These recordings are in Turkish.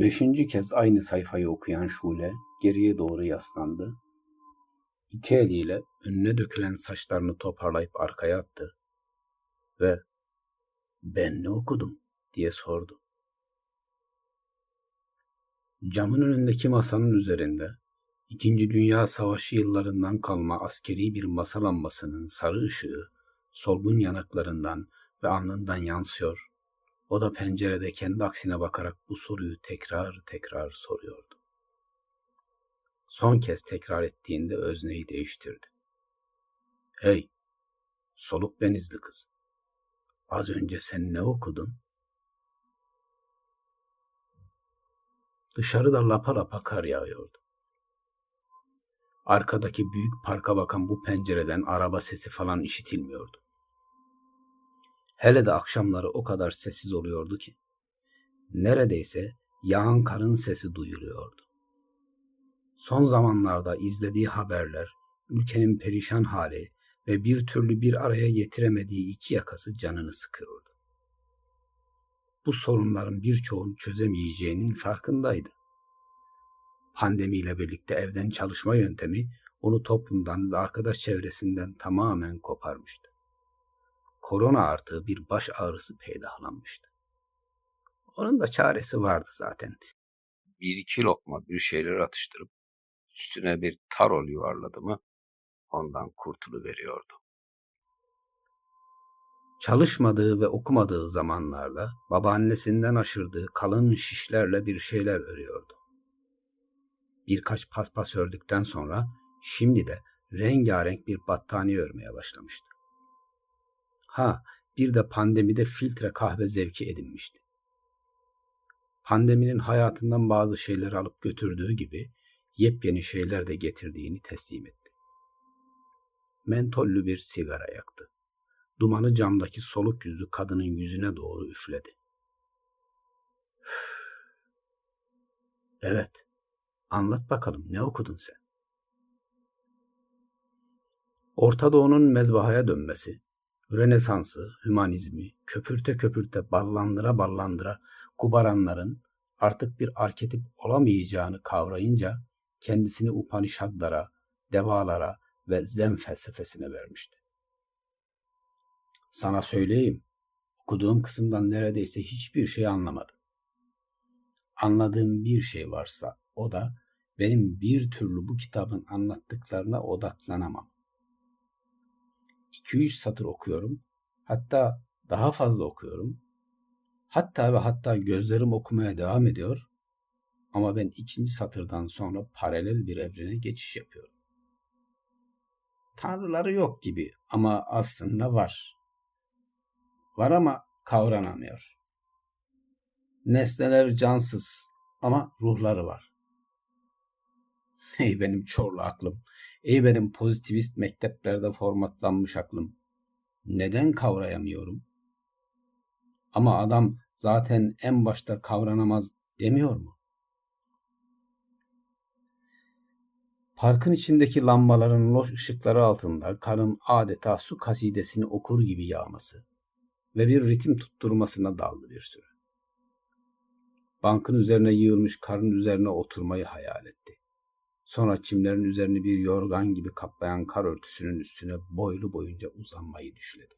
Beşinci kez aynı sayfayı okuyan Şule geriye doğru yaslandı. İki eliyle önüne dökülen saçlarını toparlayıp arkaya attı ve ben ne okudum diye sordu. Camın önündeki masanın üzerinde İkinci Dünya Savaşı yıllarından kalma askeri bir masa lambasının sarı ışığı solgun yanaklarından ve alnından yansıyor. O da pencerede kendi aksine bakarak bu soruyu tekrar tekrar soruyordu. Son kez tekrar ettiğinde özneyi değiştirdi. Hey, soluk benizli kız. Az önce sen ne okudun? Dışarıda lapa lapa kar yağıyordu. Arkadaki büyük parka bakan bu pencereden araba sesi falan işitilmiyordu. Hele de akşamları o kadar sessiz oluyordu ki neredeyse yağan karın sesi duyuluyordu. Son zamanlarda izlediği haberler, ülkenin perişan hali ve bir türlü bir araya getiremediği iki yakası canını sıkıyordu. Bu sorunların birçoğunu çözemeyeceğinin farkındaydı. Pandemiyle birlikte evden çalışma yöntemi onu toplumdan ve arkadaş çevresinden tamamen koparmıştı. Korona artığı bir baş ağrısı peydahlanmıştı. Onun da çaresi vardı zaten. Bir iki lokma bir şeyler atıştırıp üstüne bir tarol yuvarladı mı ondan kurtuluveriyordu. Çalışmadığı ve okumadığı zamanlarda babaannesinden aşırdığı kalın şişlerle bir şeyler örüyordu. Birkaç paspas ördükten sonra şimdi de rengarenk bir battaniye örmeye başlamıştı. Ha, bir de pandemide filtre kahve zevki edinmişti. Pandeminin hayatından bazı şeyler alıp götürdüğü gibi yepyeni şeyler de getirdiğini teslim etti. Mentollü bir sigara yaktı. Dumanı camdaki soluk yüzlü kadının yüzüne doğru üfledi. Evet, anlat bakalım ne okudun sen? Orta Doğu'nun mezbahaya dönmesi, Rönesansı, hümanizmi köpürte köpürte ballandıra ballandıra kubaranların artık bir arketip olamayacağını kavrayınca kendisini Upanishadlara, devalara ve zen felsefesine vermişti. Sana söyleyeyim, okuduğum kısımdan neredeyse hiçbir şey anlamadım. Anladığım bir şey varsa o da benim bir türlü bu kitabın anlattıklarına odaklanamam. 2-3 satır okuyorum. Hatta daha fazla okuyorum. Hatta ve hatta gözlerim okumaya devam ediyor. Ama ben ikinci satırdan sonra paralel bir evrene geçiş yapıyorum. Tanrıları yok gibi ama aslında var. Var ama kavranamıyor. Nesneler cansız ama ruhları var. Ey benim çorlu aklım. Ey benim pozitivist mekteplerde formatlanmış aklım. Neden kavrayamıyorum? Ama adam zaten en başta kavranamaz demiyor mu? Parkın içindeki lambaların loş ışıkları altında karın adeta su kasidesini okur gibi yağması ve bir ritim tutturmasına daldı bir süre. Bankın üzerine yığılmış karın üzerine oturmayı hayal etti. Sonra çimlerin üzerini bir yorgan gibi kaplayan kar örtüsünün üstüne boylu boyunca uzanmayı düşledi.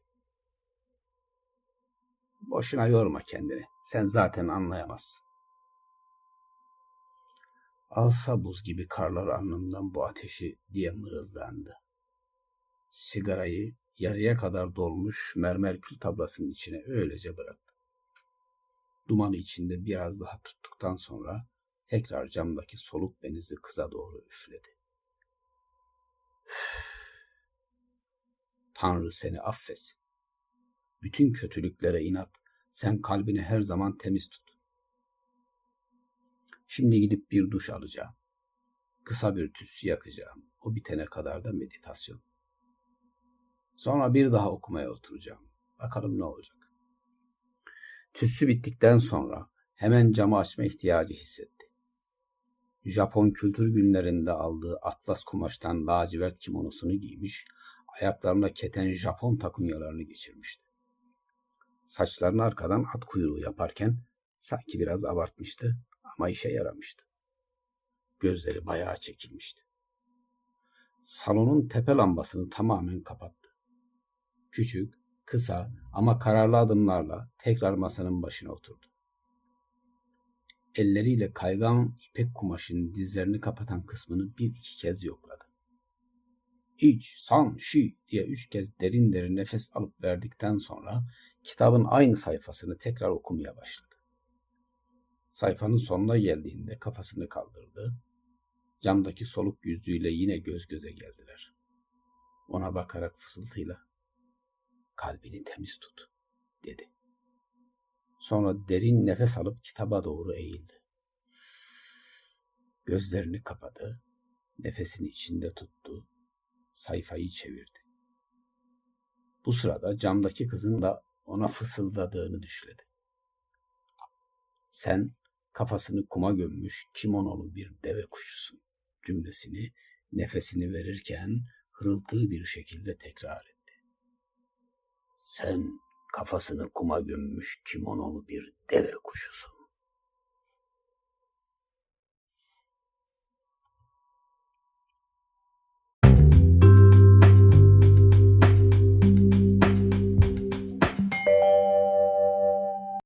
Boşuna yorma kendini. Sen zaten anlayamazsın. Alsa buz gibi karlar alnımdan bu ateşi diye mırıldandı. Sigarayı yarıya kadar dolmuş mermer kül tablasının içine öylece bıraktı. Dumanı içinde biraz daha tuttuktan sonra tekrar camdaki soluk benizli kıza doğru üfledi. Tanrı seni affetsin. Bütün kötülüklere inat, sen kalbini her zaman temiz tut. Şimdi gidip bir duş alacağım. Kısa bir tütsü yakacağım. O bitene kadar da meditasyon. Sonra bir daha okumaya oturacağım. Bakalım ne olacak. Tütsü bittikten sonra hemen camı açma ihtiyacı hissetti. Japon kültür günlerinde aldığı atlas kumaştan lacivert kimonosunu giymiş, ayaklarına keten Japon takunyalarını geçirmişti. Saçlarını arkadan at kuyruğu yaparken sanki biraz abartmıştı Ama işe yaramıştı. Gözleri bayağı çekilmişti. Salonun tepe lambasını tamamen kapattı. Küçük, kısa ama kararlı adımlarla tekrar masanın başına oturdu. Elleriyle kaygan ipek kumaşın dizlerini kapatan kısmını bir iki kez yokladı. İç, san, şi diye üç kez derin derin nefes alıp verdikten sonra kitabın aynı sayfasını tekrar okumaya başladı. Sayfanın sonuna geldiğinde kafasını kaldırdı. Camdaki soluk yüzüyle yine göz göze geldiler. Ona bakarak fısıltıyla kalbini temiz tut dedi. Sonra derin nefes alıp kitaba doğru eğildi. Gözlerini kapadı, nefesini içinde tuttu, sayfayı çevirdi. Bu sırada camdaki kızın da ona fısıldadığını düşledi. Sen kafasını kuma gömmüş kimonolu bir deve kuşusun cümlesini nefesini verirken hırıltılı bir şekilde tekrar etti. Sen kafasını kuma gömmüş kimonolu bir deve kuşusun.